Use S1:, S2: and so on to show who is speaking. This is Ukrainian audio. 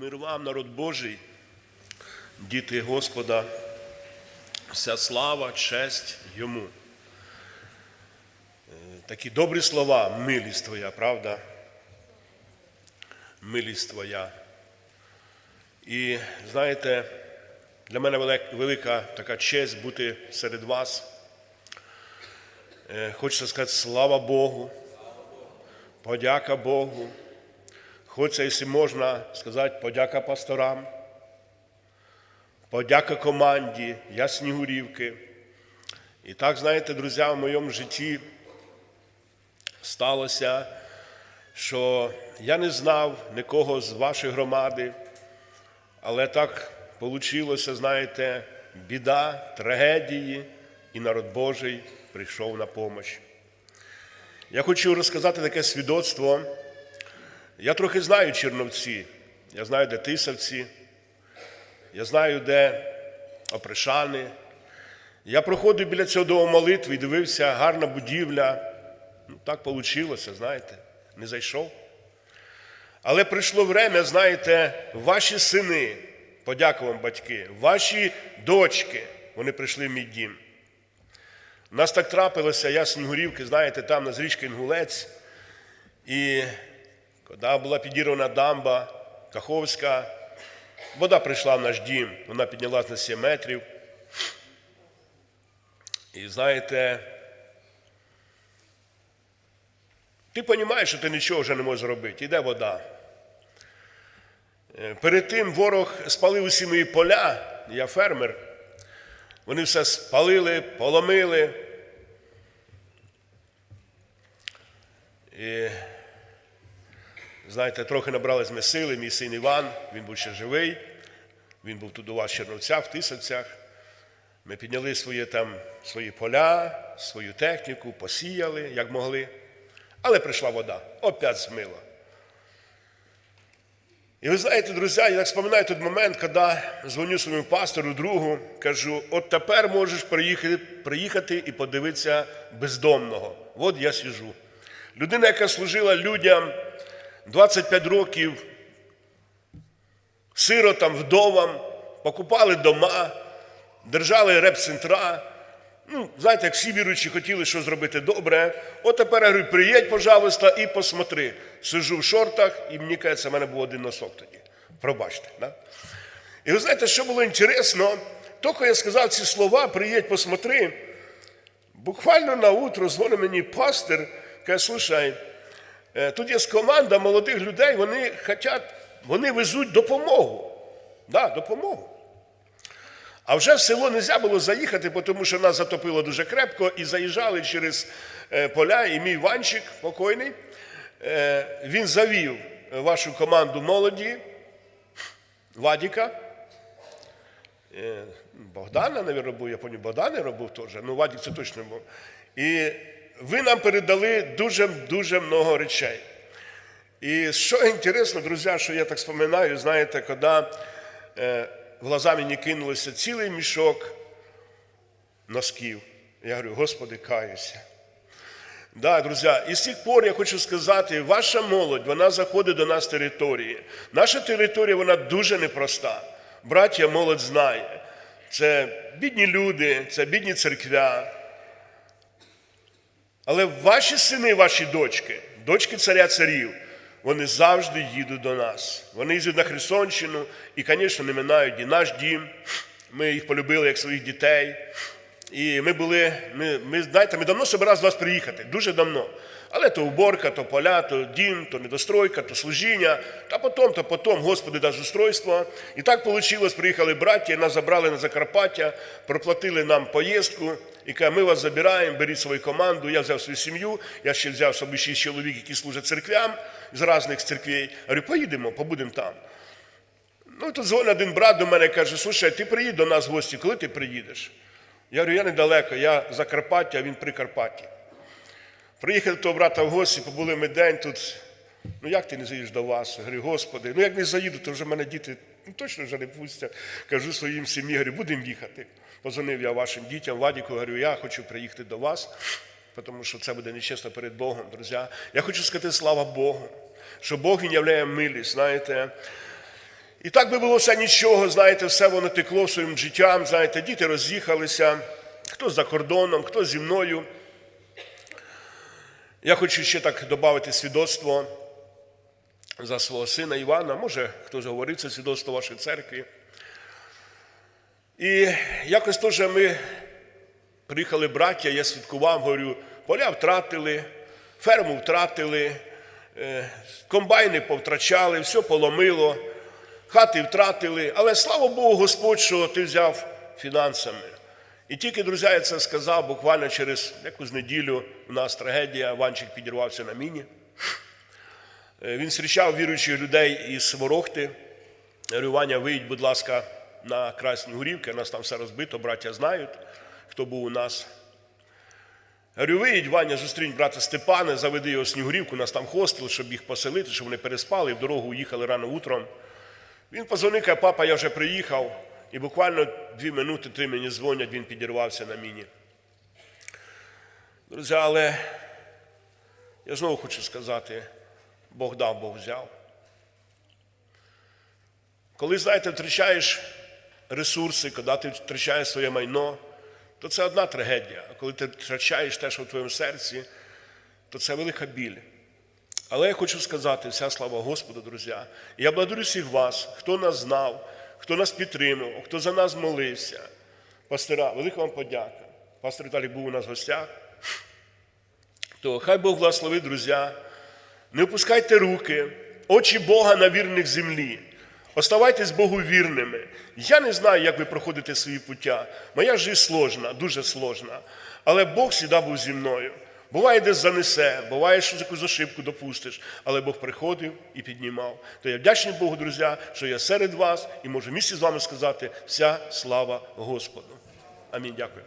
S1: Мир вам, народ Божий, діти Господа, вся слава, честь йому. Е, Такі добрі слова, милість Твоя, правда? Милість Твоя. І знаєте, для мене велика така честь бути серед вас. Е, Хочеться сказати слава Богу, подяка Богу. Хочеться, якщо можна сказати, подяка пасторам, подяка команді Ясні Гурівки. І так, знаєте, друзі, в моєму житті сталося, що я не знав нікого з вашої громади, але так вийшло, знаєте, біда, трагедії, і народ Божий прийшов на помощь. Я хочу розказати таке свідоцтво. Я трохи знаю Черновці, я знаю, де Тисовці, я знаю, де Опришани. Я проходив біля цього дому молитви і дивився, гарна будівля. Ну, так вийшло, знаєте, не зайшов. Але прийшло время, знаєте, ваші сини, подяку батьки, ваші дочки, вони прийшли в мій дім. У нас так трапилося, я з Снігурівки, знаєте, там на річки Інгулець. І коли була підірвана дамба Каховська, вода прийшла в наш дім, вона піднялась на 7 метрів. І знаєте, ти розумієш, що ти нічого вже не можеш зробити. Іде вода. Е, Перед тим ворог спалив усі мої поля, я фермер. Вони все спалили, поломили. І, знаєте, трохи набрались ми сили, мій син Іван, він був ще живий, він був тут у вас в Черновцях, в Тисовцях. Ми підняли свої, там, свої поля, свою техніку, посіяли, як могли. Але прийшла вода, опять змила. І ви знаєте, друзі, я так споминаю той момент, коли дзвоню своєму пастору, другу, кажу, от тепер можеш приїхати, приїхати і подивитися бездомного. От я сижу. Людина, яка служила людям 25 років, сиротам, вдовам, покупали дома, держали реп-центра. Ну, знаєте, як всі віруючі хотіли щось зробити добре. От тепер я говорю, приїдь, пожалуйста, і посмотри. Сижу в шортах, і мені кажеться, в мене був один носок тоді. Пробачте. Да? І ви знаєте, що було інтересно, тільки я сказав ці слова, приїдь, посмотри. Буквально на утро дзвонить мені пастир, каже, слушай, тут є команда молодих людей, вони хочуть, вони везуть допомогу. Да, допомогу. А вже в село не можна було заїхати, тому що нас затопило дуже крепко і заїжджали через е, поля. І мій Ванчик покойний, е, він завів вашу команду молоді, Вадіка. Е, Богдана, мабуть, я пам'ятаю, Богдан робив теж, ну Вадік це точно був. І ви нам передали дуже-дуже много речей. І що інтересно, друзі, що я так споминаю, знаєте, коли е, в глаза мені кинулося цілий мішок носків. Я говорю, Господи, каюся. Да, друзі, і з тих пор я хочу сказати, ваша молодь, вона заходить до нас території. Наша територія, вона дуже непроста. Браття молодь знає. Це бідні люди, це бідні церквя. Але ваші сини, ваші дочки, дочки царя царів, вони завжди їдуть до нас. Вони їздять на Херсонщину і, звісно, не минають і наш дім. Ми їх полюбили як своїх дітей. І ми були, ми, ми знаєте, ми давно собиралися до вас приїхати, дуже давно. Але то уборка, то поля, то дім, то недостройка, то служіння, та потім, то потім, Господи, дасть устройство. І так вийшло, приїхали браття, нас забрали на Закарпаття, проплатили нам поїздку і каже, ми вас забираємо, беріть свою команду. Я взяв свою сім'ю, я ще взяв собі шість чоловік, які служать церквям з різних церквей. Говорю, поїдемо, побудемо там. Ну, тут дзвонить один брат до мене каже, слушай, ти приїдь до нас в гості, коли ти приїдеш? Я говорю, я недалеко, я Закарпаття, а він Прикарпаття. Приїхали до того брата в гості, побули ми день тут. Ну як ти не заїдеш до вас? Я говорю, Господи, ну як не заїду, то вже мене діти ну, точно вже не пустять. Кажу своїм сім'ї, говорю, будемо їхати. Позвонив я вашим дітям, Вадіку, говорю, я хочу приїхати до вас, тому що це буде нечесно перед Богом, друзі. Я хочу сказати слава Богу, що Бог він являє милість, знаєте. І так би було все нічого, знаєте, все воно текло своїм життям, знаєте, діти роз'їхалися, хто за кордоном, хто зі мною. Я хочу ще так додати свідоцтво за свого сина Івана. Може, хтось говорив це свідоцтво в вашій церкві. І якось теж ми приїхали браття, я свідкував, говорю, поля втратили, ферму втратили, е, комбайни повтрачали, все поломило, хати втратили. Але слава Богу, Господь, що ти взяв фінансами. І тільки, друзі, я це сказав, буквально через якусь неділю у нас трагедія, Ванчик підірвався на міні. Е, Він зустрічав віруючих людей із Ворохти. Говорю, Ваня, виїдь, будь ласка, на Красні Горівки, нас там все розбито, браття знають, хто був у нас. Говорю, виїдь, Ваня, зустрінь брата Степана, заведи його Снігурівку, у нас там хостел, щоб їх поселити, щоб вони переспали і в дорогу уїхали рано утром. Він позвонив, каже, папа, я вже приїхав, і буквально дві минути, три мені дзвонять, він підірвався на міні. Друзі, але я знову хочу сказати, Бог дав, Бог взяв. Коли, знаєте, втрачаєш ресурси, коли ти втрачаєш своє майно, то це одна трагедія. А коли ти втрачаєш те, що в твоєму серці, то це велика біль. Але я хочу сказати, вся слава Господу, друзі. Я благодарю всіх вас, хто нас знав, хто нас підтримував, хто за нас молився. Пастора, велика вам подяка. Пастор Віталій був у нас в гостях. То хай Бог благословить, друзі. Не опускайте руки, очі Бога на вірних землі. Оставайтесь Богу вірними. Я не знаю, як ви проходите свої пуття. Моя життя сложна, дуже сложна. Але Бог завжди був зі мною. Буває, десь занесе, буває, що якусь ошибку допустиш, але Бог приходив і піднімав. То я вдячний Богу, друзі, що я серед вас і можу місці з вами сказати вся слава Господу. Амінь. Дякую.